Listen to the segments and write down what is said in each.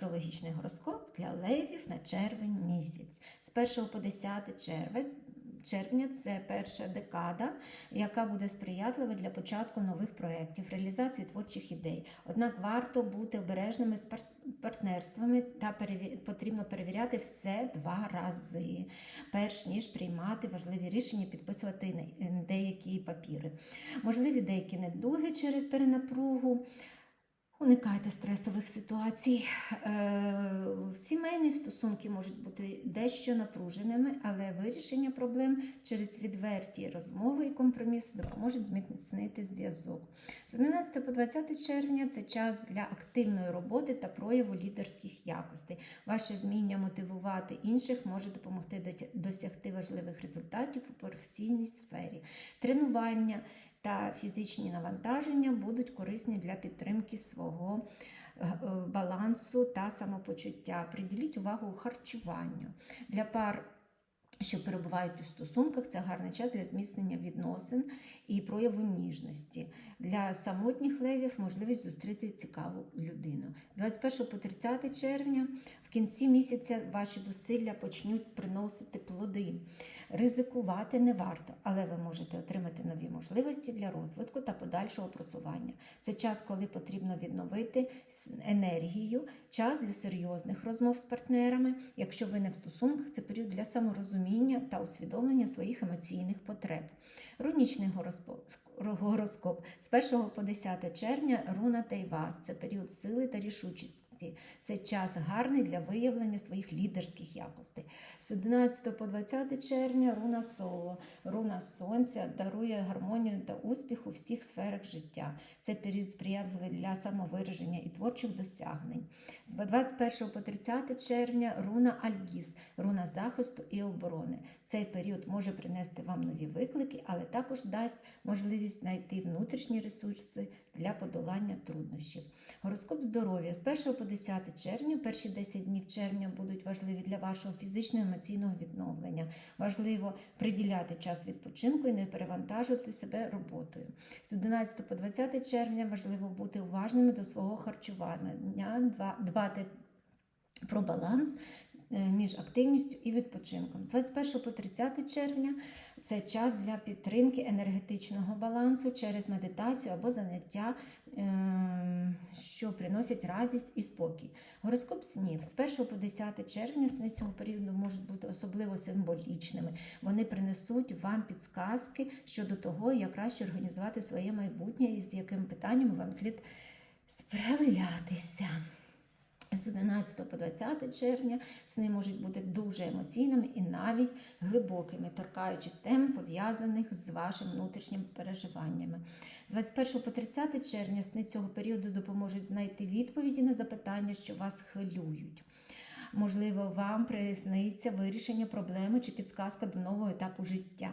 Астрологічний гороскоп для левів на червень місяць. З 1 по 10 червень. Червня це перша декада, яка буде сприятлива для початку нових проєктів, реалізації творчих ідей. Однак варто бути обережними з пар- партнерствами та потрібно перевіряти все два рази, перш ніж приймати важливі рішення, підписувати деякі папіри. Можливі деякі недуги через перенапругу. Уникайте стресових ситуацій. Е, Сімейні стосунки можуть бути дещо напруженими, але вирішення проблем через відверті розмови і компроміси допоможуть зміцнити зв'язок. З 11 по 20 червня це час для активної роботи та прояву лідерських якостей. Ваше вміння мотивувати інших може допомогти досягти важливих результатів у професійній сфері. Тренування та фізичні навантаження будуть корисні для підтримки свого е, е, балансу та самопочуття. Приділіть увагу харчуванню. Для пар, що перебувають у стосунках, це гарний час для зміцнення відносин і прояву ніжності. Для самотніх левів можливість зустріти цікаву людину. З 21 по 30 червня в кінці місяця ваші зусилля почнуть приносити плоди. Ризикувати не варто, але ви можете отримати нові можливості для розвитку та подальшого просування. Це час, коли потрібно відновити енергію, час для серйозних розмов з партнерами. Якщо ви не в стосунках, це період для саморозуміння та усвідомлення своїх емоційних потреб. Рунічний гороскоп з 1 по 10 червня руна Тайвас це період сили та рішучості. Це час гарний для виявлення своїх лідерських якостей. З 11 по 20 червня руна Соло, руна сонця дарує гармонію та успіх у всіх сферах життя. Це період сприятливий для самовираження і творчих досягнень. З 21 по 30 червня руна Альгіс, руна захисту і оборони. Цей період може принести вам нові виклики, але також дасть можливість знайти внутрішні ресурси для подолання труднощів. Гороскоп здоров'я з 1 по 10 червня, перші 10 днів червня будуть важливі для вашого фізичного емоційного відновлення. Важливо приділяти час відпочинку і не перевантажувати себе роботою. З 11 по 20 червня важливо бути уважними до свого харчування, дбати про баланс е, між активністю і відпочинком. З 21 по 30 червня це час для підтримки енергетичного балансу через медитацію або заняття, ем, що приносять радість і спокій. Гороскоп снів з 1 по 10 червня сни цього періоду можуть бути особливо символічними. Вони принесуть вам підсказки щодо того, як краще організувати своє майбутнє і з яким питанням вам слід справлятися. З 11 по 20 червня сни можуть бути дуже емоційними і навіть глибокими, торкаючись тем, пов'язаних з вашим внутрішніми переживаннями. З 21 по 30 червня сни цього періоду допоможуть знайти відповіді на запитання, що вас хвилюють. Можливо, вам присниться вирішення проблеми чи підсказка до нового етапу життя.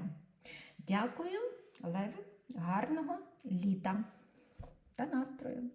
Дякую, Леви, гарного літа та настрою!